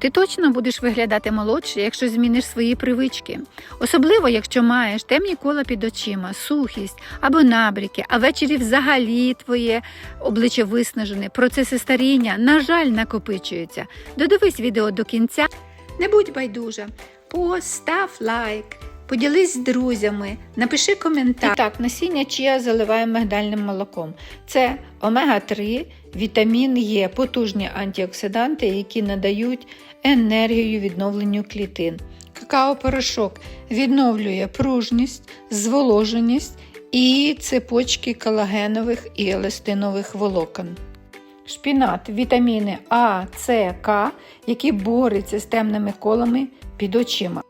Ти точно будеш виглядати молодше, якщо зміниш свої привички. Особливо, якщо маєш темні кола під очима, сухість або набріки, а ввечері взагалі твоє обличчя виснажене. Процеси старіння, на жаль, накопичуються. Додивись відео до кінця. Не будь байдужа, постав лайк. Поділись з друзями, напиши коментар. І так, насіння чия заливаємо мигдальним молоком. Це омега-3, вітамін Е, потужні антиоксиданти, які надають енергію відновленню клітин. Какао-порошок відновлює пружність, зволоженість і цепочки колагенових і еластинових волокон. Шпінат, вітаміни А, С, К, які борються з темними колами під очима.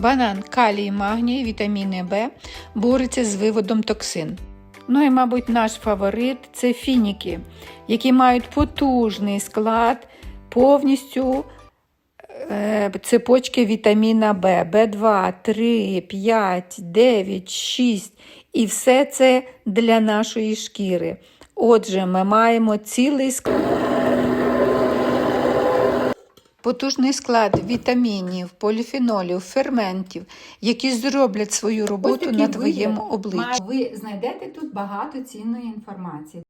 Банан, калій, магній, вітаміни В бореться з виводом токсин. Ну і, мабуть, наш фаворит це фініки, які мають потужний склад, повністю е, цепочки вітаміна В, В2, 3, 5, 9, 6. І все це для нашої шкіри. Отже, ми маємо цілий склад. Потужний склад вітамінів, поліфенолів, ферментів, які зроблять свою роботу на твоєму обличчі. Ви знайдете тут багато цінної інформації.